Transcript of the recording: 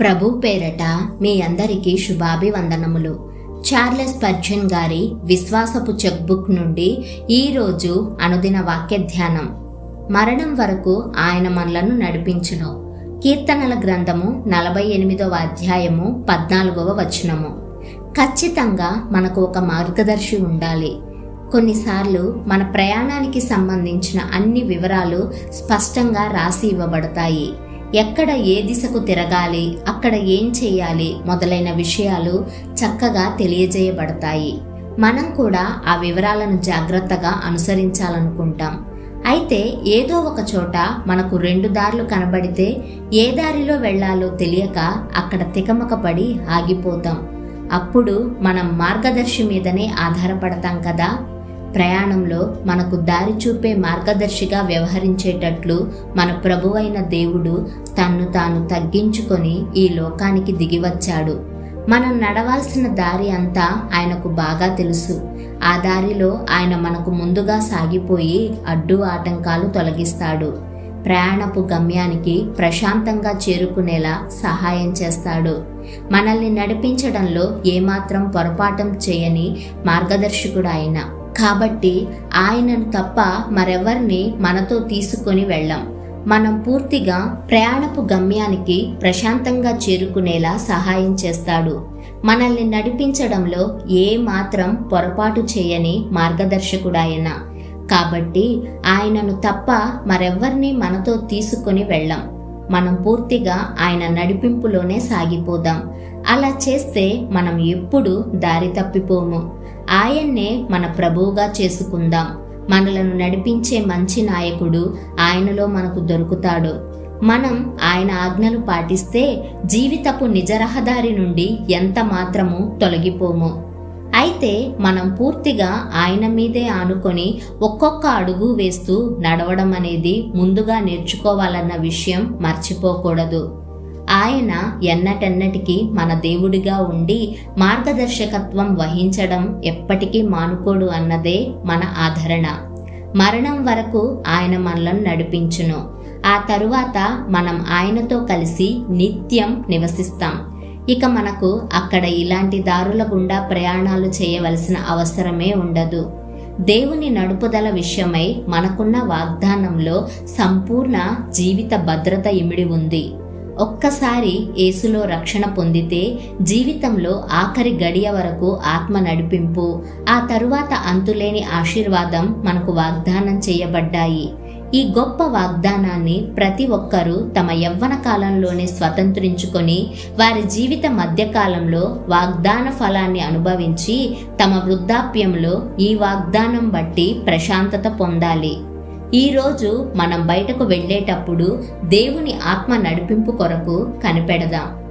ప్రభు పేరట మీ అందరికీ శుభాభివందనములు. చార్లెస్ పర్జన్ గారి విశ్వాసపు చెక్బుక్ నుండి ఈరోజు అనుదిన వాక్య ధ్యానం మరణం వరకు ఆయన మనలను నడిపించును. కీర్తనల గ్రంథము నలభై ఎనిమిదవ అధ్యాయము పద్నాలుగవ వచనము. ఖచ్చితంగా మనకు ఒక మార్గదర్శి ఉండాలి. కొన్నిసార్లు మన ప్రయాణానికి సంబంధించిన అన్ని వివరాలు స్పష్టంగా రాసి ఇవ్వబడతాయి. ఎక్కడ ఏ దిశకు తిరగాలి అక్కడ ఏం చేయాలి మొదలైన విషయాలు చక్కగా తెలియజేయబడతాయి. మనం కూడా ఆ వివరాలను జాగ్రత్తగా అనుసరించాలనుకుంటాం. అయితే ఏదో ఒక చోట మనకు రెండు దారులు కనబడితే ఏ దారిలో వెళ్ళాలో తెలియక అక్కడ తికమక పడి ఆగిపోతాం. అప్పుడు మనం మార్గదర్శి మీదనే ఆధారపడతాం కదా? ప్రయాణంలో మనకు దారి చూపే మార్గదర్శిగా వ్యవహరించేటట్లు మన ప్రభువైన దేవుడు తన్ను తాను తగ్గించుకొని ఈ లోకానికి దిగివచ్చాడు. మనం నడవాల్సిన దారి అంతా ఆయనకు బాగా తెలుసు. ఆ దారిలో ఆయన మనకు ముందుగా సాగిపోయి అడ్డు ఆటంకాలు తొలగిస్తాడు. ప్రయాణపు గమ్యానికి ప్రశాంతంగా చేరుకునేలా సహాయం చేస్తాడు. మనల్ని నడిపించడంలో ఏమాత్రం పొరపాటం చేయని మార్గదర్శకుడు ఆయన. కాబట్టి ఆయనను తప్ప మరెవరిని మనతో తీసుకొని వెళ్ళాం. మనం పూర్తిగా ప్రయాణపు గమ్యానికి ప్రశాంతంగా చేరుకునేలా సహాయం చేస్తాడు. మనల్ని నడిపించడంలో ఏ మాత్రం పొరపాటు చేయని మార్గదర్శకుడాయన. కాబట్టి ఆయనను తప్ప మరెవ్వరిని మనతో తీసుకొని వెళ్ళాం. మనం పూర్తిగా ఆయన నడిపింపులోనే సాగిపోదాం. అలా చేస్తే మనం ఎప్పుడు దారి తప్పిపోము. ఆయన్నే మన ప్రభువుగా చేసుకుందాం. మనలను నడిపించే మంచి నాయకుడు ఆయనలో మనకు దొరుకుతాడు. మనం ఆయన ఆజ్ఞలు పాటిస్తే జీవితపు నిజ రహదారి నుండి ఎంత మాత్రము తొలగిపోము. అయితే మనం పూర్తిగా ఆయన మీదే ఆనుకొని ఒక్కొక్క అడుగు వేస్తూ నడవడం అనేది ముందుగా నేర్చుకోవాలన్న విషయం మర్చిపోకూడదు. ఆయన ఎన్నటెన్నటికీ మన దేవుడిగా ఉండి మార్గదర్శకత్వం వహించడం ఎప్పటికీ మానుకోడు అన్నదే మన ఆదరణ. మరణం వరకు ఆయన మనలను నడిపించును. ఆ తరువాత మనం ఆయనతో కలిసి నిత్యం నివసిస్తాం. ఇక మనకు అక్కడ ఇలాంటి దారుల గుండా ప్రయాణాలు చేయవలసిన అవసరమే ఉండదు. దేవుని నడుపుదల విషయమై మనకున్న వాగ్దానంలో సంపూర్ణ జీవిత భద్రత ఇమిడి ఉంది. ఒక్కసారి యేసులో రక్షణ పొందితే జీవితంలో ఆఖరి గడియ వరకు ఆత్మ నడిపింపు. ఆ తరువాత అంతులేని ఆశీర్వాదం మనకు వాగ్దానం చేయబడ్డాయి. ఈ గొప్ప వాగ్దానాన్ని ప్రతి ఒక్కరూ తమ యవ్వన కాలంలోనే స్వతంత్రించుకొని వారి జీవిత మధ్యకాలంలో వాగ్దాన ఫలాన్ని అనుభవించి తమ వృద్ధాప్యంలో ఈ వాగ్దానం బట్టి ప్రశాంతత పొందాలి. ఈరోజు మనం బయటకు వెళ్ళేటప్పుడు దేవుని ఆత్మ నడిపింపు కొరకు కనిపెడదాం.